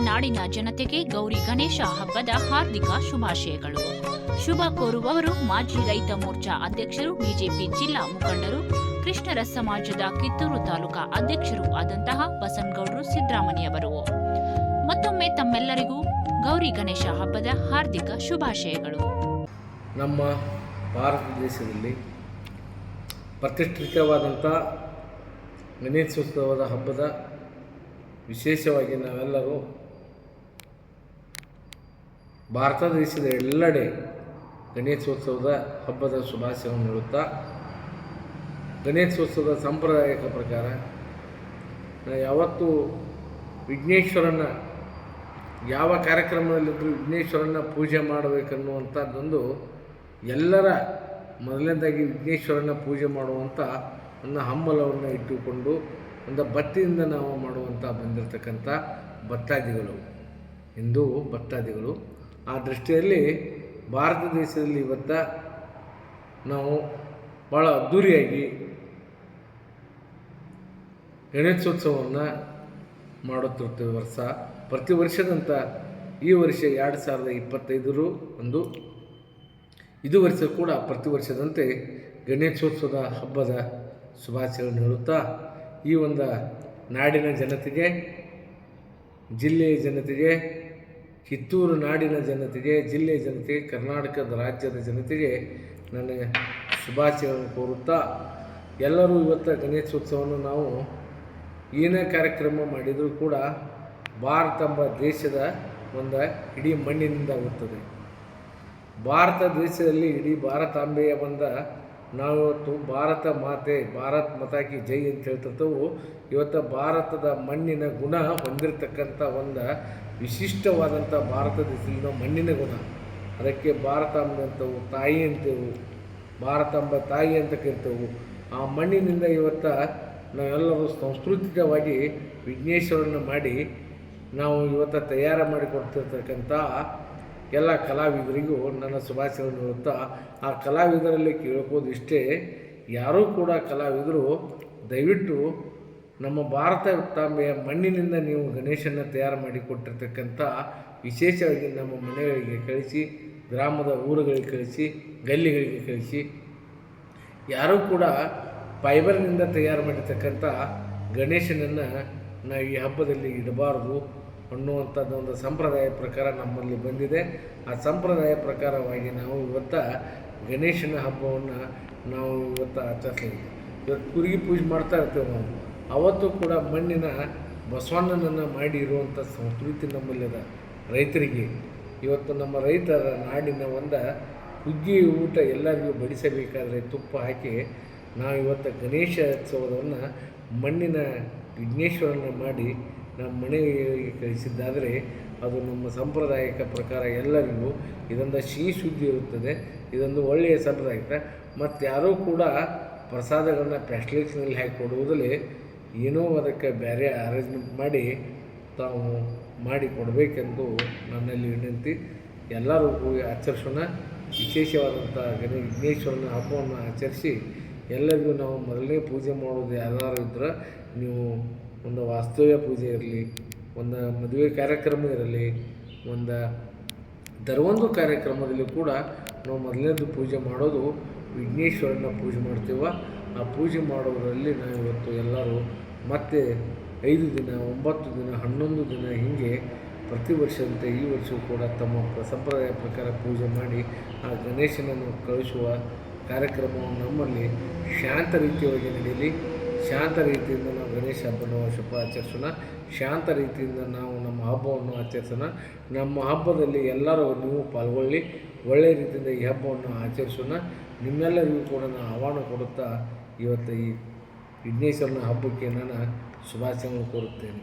ನಾಡಿನ ಜನತೆಗೆ ಗೌರಿ ಗಣೇಶ ಹಬ್ಬದ ಹಾರ್ದಿಕ ಶುಭಾಶಯಗಳು. ಶುಭ ಕೋರುವವರು ಮಾಜಿ ರೈತ ಮೋರ್ಚಾ ಅಧ್ಯಕ್ಷರು, ಬಿಜೆಪಿ ಜಿಲ್ಲಾ ಮುಖಂಡರು, ಕೃಷ್ಣರ ಸಮಾಜದ ಕಿತ್ತೂರು ತಾಲೂಕಾ ಅಧ್ಯಕ್ಷರು ಆದಂತಹ ಬಸನಗೌಡರು ಸಿದ್ದರಾಮಯ್ಯವರು ಮತ್ತೊಮ್ಮೆ ತಮ್ಮೆಲ್ಲರಿಗೂ ಗೌರಿ ಗಣೇಶ ಹಬ್ಬದ ಹಾರ್ದಿಕ ಶುಭಾಶಯಗಳು. ನಮ್ಮ ಭಾರತ ದೇಶದಲ್ಲಿ ಪ್ರತಿಷ್ಠಿತವಾದಂಥ ಗಣೇಶೋತ್ಸವದ ಹಬ್ಬದ ವಿಶೇಷವಾಗಿ ನಾವೆಲ್ಲರೂ ಭಾರತ ದೇಶದ ಎಲ್ಲೆಡೆ ಗಣೇಶೋತ್ಸವದ ಹಬ್ಬದ ಶುಭಾಶಯವನ್ನು ನೀಡುತ್ತಾ ಗಣೇಶೋತ್ಸವದ ಸಾಂಪ್ರದಾಯಿಕ ಪ್ರಕಾರ ಯಾವತ್ತೂ ವಿಘ್ನೇಶ್ವರನ, ಯಾವ ಕಾರ್ಯಕ್ರಮದಲ್ಲಿದ್ದರೂ ವಿಘ್ನೇಶ್ವರನ ಪೂಜೆ ಮಾಡಬೇಕನ್ನುವಂಥದ್ದೊಂದು ಎಲ್ಲರ ಮೊದಲನೇದಾಗಿ ವಿಘ್ನೇಶ್ವರನ ಪೂಜೆ ಮಾಡುವಂಥ ನನ್ನ ಹಂಬಲವನ್ನು ಇಟ್ಟುಕೊಂಡು, ಒಂದು ಬತ್ತಿಯಿಂದ ನಾವು ಮಾಡುವಂಥ ಬಂದಿರತಕ್ಕಂಥ ಭಕ್ತಾದಿಗಳು. ಹಿಂದೂ ಭಕ್ತಾದಿಗಳು. ಆ ದೃಷ್ಟಿಯಲ್ಲಿ ಭಾರತ ದೇಶದಲ್ಲಿ ಇವತ್ತ ನಾವು ಭಾಳ ಅದ್ಧೂರಿಯಾಗಿ ಗಣೇಶೋತ್ಸವವನ್ನು ಮಾಡುತ್ತಿರ್ತೇವೆ ವರ್ಷ. ಪ್ರತಿ ವರ್ಷದಂತ ಈ ವರ್ಷ ಎರಡು ಸಾವಿರದ ಇಪ್ಪತ್ತೈದರು ಒಂದು ಇದು ವರ್ಷ ಕೂಡ ಪ್ರತಿ ವರ್ಷದಂತೆ ಗಣೇಶೋತ್ಸವದ ಹಬ್ಬದ ಶುಭಾಶಯಗಳನ್ನು ಹೇಳುತ್ತಾ, ಈ ಒಂದು ನಾಡಿನ ಜನತೆಗೆ, ಜಿಲ್ಲೆಯ ಜನತೆಗೆ ಕಿತ್ತೂರು ನಾಡಿನ ಜನತೆಗೆ, ಜಿಲ್ಲೆಯ ಜನತೆಗೆ, ಕರ್ನಾಟಕದ ರಾಜ್ಯದ ಜನತೆಗೆ ನನ್ನ ಶುಭಾಶಯವನ್ನು ಕೋರುತ್ತಾ, ಎಲ್ಲರೂ ಇವತ್ತು ಗಣೇಶೋತ್ಸವವನ್ನು ನಾವು ಏನೇ ಕಾರ್ಯಕ್ರಮ ಮಾಡಿದರೂ ಕೂಡ ಭಾರತ ಎಂಬ ದೇಶದ ಒಂದು ಇಡೀ ಮಣ್ಣಿನಿಂದ ಆಗುತ್ತದೆ ಭಾರತ ದೇಶದಲ್ಲಿ ಇಡೀ ಭಾರತಾಂಬೆಯ ಬಂದ ನಾವಿವತ್ತು ಭಾರತ ಮಾತೆ, ಭಾರತ್ ಮತಾಕಿ ಜೈ ಅಂತ ಹೇಳ್ತಿರ್ತವೆ. ಇವತ್ತು ಭಾರತದ ಮಣ್ಣಿನ ಗುಣ ಹೊಂದಿರತಕ್ಕಂಥ ಒಂದು ವಿಶಿಷ್ಟವಾದಂಥ ಭಾರತದ ಹೆಸರಿನ ಮಣ್ಣಿನ ಗುಣ. ಅದಕ್ಕೆ ಭಾರತ ಅಂಬಂಥವು ತಾಯಿ ಅಂತೇವು ಭಾರತಾಂಬ ತಾಯಿ ಅಂತ ಕರಿತೇವೆ. ಆ ಮಣ್ಣಿನಿಂದ ಇವತ್ತು ನಾವೆಲ್ಲರೂ ಸಾಂಸ್ಕೃತಿಕವಾಗಿ ವಿಘ್ನೇಶ್ವರನ ಮಾಡಿ ನಾವು ಇವತ್ತು ತಯಾರು ಮಾಡಿ ಕೊಡ್ತಿರ್ತಕ್ಕಂಥ ಎಲ್ಲ ಕಲಾವಿದರಿಗೂ ನನ್ನ ಶುಭಾಶಯಗಳನ್ನು ಹೇಳುತ್ತಾ, ಆ ಕಲಾವಿದರಲ್ಲಿ ಕೇಳ್ಬೋದು ಇಷ್ಟೇ, ಯಾರೂ ಕೂಡ ಕಲಾವಿದರು, ದಯವಿಟ್ಟು ನಮ್ಮ ಭಾರತ ತಾಂಬೆಯ ಮಣ್ಣಿನಿಂದ ನೀವು ಗಣೇಶನ ತಯಾರು ಮಾಡಿ ಕೊಟ್ಟಿರ್ತಕ್ಕಂಥ ವಿಶೇಷವಾಗಿ ನಮ್ಮ ಮನೆಗಳಿಗೆ ಕಳಿಸಿ, ಗ್ರಾಮದ ಊರುಗಳಿಗೆ ಕಳಿಸಿ, ಗಲ್ಲಿಗಳಿಗೆ ಕಳಿಸಿ, ಯಾರೂ ಕೂಡ ಫೈಬರ್ನಿಂದ ತಯಾರು ಮಾಡಿರ್ತಕ್ಕಂಥ ಗಣೇಶನನ್ನು ನಾವು ಈ ಹಬ್ಬದಲ್ಲಿ ಇಡಬಾರ್ದು. ಅನ್ನುವಂಥದ್ದು ಒಂದು ಸಂಪ್ರದಾಯ ಪ್ರಕಾರ ನಮ್ಮಲ್ಲಿ ಬಂದಿದೆ. ಆ ಸಂಪ್ರದಾಯ ಪ್ರಕಾರವಾಗಿ ನಾವು ಇವತ್ತು ಗಣೇಶನ ಹಬ್ಬವನ್ನು ನಾವು ಇವತ್ತು ಆಚರಿಸ್ತೀವಿ ಇವತ್ತು ಕುರುಗಿ ಪೂಜೆ ಮಾಡ್ತಾ ಇರ್ತೇವೆ ನಾವು. ಅವತ್ತು ಕೂಡ ಮಣ್ಣಿನ ಬಸವಣ್ಣನನ್ನು ಮಾಡಿ ಇರುವಂಥ ಸಂಸ್ಕೃತಿ ನಮ್ಮಲ್ಲಿದ ರೈತರಿಗೆ ಇವತ್ತು ನಮ್ಮ ರೈತರ ನಾಡಿನ ಒಂದು ಹುಗ್ಗಿ ಊಟ ಎಲ್ಲರಿಗೂ ಬಡಿಸಬೇಕಾದ್ರೆ ತುಪ್ಪ ಹಾಕಿ ನಾವು ಇವತ್ತು ಗಣೇಶೋತ್ಸವವನ್ನು ಮಣ್ಣಿನ ವಿಘ್ನೇಶ್ವರನ ಮಾಡಿ ನಮ್ಮ ಮನೆಗೆ ಕಳಿಸಿದ್ದಾದರೆ ಅದು ನಮ್ಮ ಸಾಂಪ್ರದಾಯಿಕ ಪ್ರಕಾರ ಎಲ್ಲರಿಗೂ ಇದೊಂದು ಸಿಹಿ ಶುದ್ಧಿ ಇರುತ್ತದೆ, ಇದೊಂದು ಒಳ್ಳೆಯ ಸಂಪ್ರದಾಯ ಮತ್ತು ಯಾರೂ ಕೂಡ ಪ್ರಸಾದಗಳನ್ನ ಪ್ಯಾಸ್ಟ್ಲಿಕ್ಸ್ನಲ್ಲಿ ಹಾಕಿ ಕೊಡುವುದರಲ್ಲಿ ಏನೋ ಅದಕ್ಕೆ ಬೇರೆ ಅರೇಂಜ್ಮೆಂಟ್ ಮಾಡಿ ತಾವು ಮಾಡಿ ಕೊಡಬೇಕೆಂದು ನನ್ನಲ್ಲಿ ವಿನಂತಿ. ಎಲ್ಲರೂ ಹೋಗಿ ಆಚರಿಸೋಣ. ವಿಶೇಷವಾದಂಥ ಗಣ ವಿಘ್ನೇಶ್ವರನ ಹಬ್ಬವನ್ನು ಆಚರಿಸಿ ಎಲ್ಲರಿಗೂ ನಾವು ಮೊದಲನೇ ಪೂಜೆ ಮಾಡೋದು ಯಾರು ಇದ್ರೆ ನೀವು ಒಂದು ವಾಸ್ತವ್ಯ ಪೂಜೆ ಇರಲಿ, ಒಂದು ಮದುವೆ ಕಾರ್ಯಕ್ರಮ ಇರಲಿ, ಒಂದು ದರ್ವೊಂದು ಕಾರ್ಯಕ್ರಮದಲ್ಲಿ ಕೂಡ ನಾವು ಮೊದಲನೇದು ಪೂಜೆ ಮಾಡೋದು ವಿಘ್ನೇಶ್ವರನ ಪೂಜೆ ಮಾಡ್ತೀವ. ಆ ಪೂಜೆ ಮಾಡೋದರಲ್ಲಿ ನಾವು ಇವತ್ತು ಎಲ್ಲರೂ ಮತ್ತೆ ಐದು ದಿನ, ಒಂಬತ್ತು ದಿನ, ಹನ್ನೊಂದು ದಿನ ಹೀಗೆ ಪ್ರತಿ ವರ್ಷದಂತೆ ಈ ವರ್ಷವೂ ಕೂಡ ತಮ್ಮ ಸಂಪ್ರದಾಯ ಪ್ರಕಾರ ಪೂಜೆ ಮಾಡಿ ಆ ಗಣೇಶನನ್ನು ಕಳಿಸುವ ಕಾರ್ಯಕ್ರಮವನ್ನು ನಮ್ಮಲ್ಲಿ ಶಾಂತ ರೀತಿಯಾಗಿ ನಡೆಯಲಿ ಶಾಂತ ರೀತಿಯಿಂದ ನಾವು ಗಣೇಶ ಹಬ್ಬನ ಶುಭ ಆಚರಿಸೋಣ. ಶಾಂತ ರೀತಿಯಿಂದ ನಾವು ನಮ್ಮ ಹಬ್ಬವನ್ನು ಆಚರಿಸೋಣ. ನಮ್ಮ ಹಬ್ಬದಲ್ಲಿ ಎಲ್ಲರೂ ನೀವು ಪಾಲ್ಗೊಳ್ಳಿ. ಒಳ್ಳೆಯ ರೀತಿಯಿಂದ ಈ ಹಬ್ಬವನ್ನು ಆಚರಿಸೋಣ. ನಿಮ್ಮೆಲ್ಲರಿಗೂ ಕೂಡ ನಾನು ಆಹ್ವಾನ ಕೊಡುತ್ತಾ ಇವತ್ತು ಈ ವಿಘ್ನೇಶ್ವರನ ಹಬ್ಬಕ್ಕೆ ನಾನು ಶುಭಾಶಯಗಳು ಕೋರುತ್ತೇನೆ.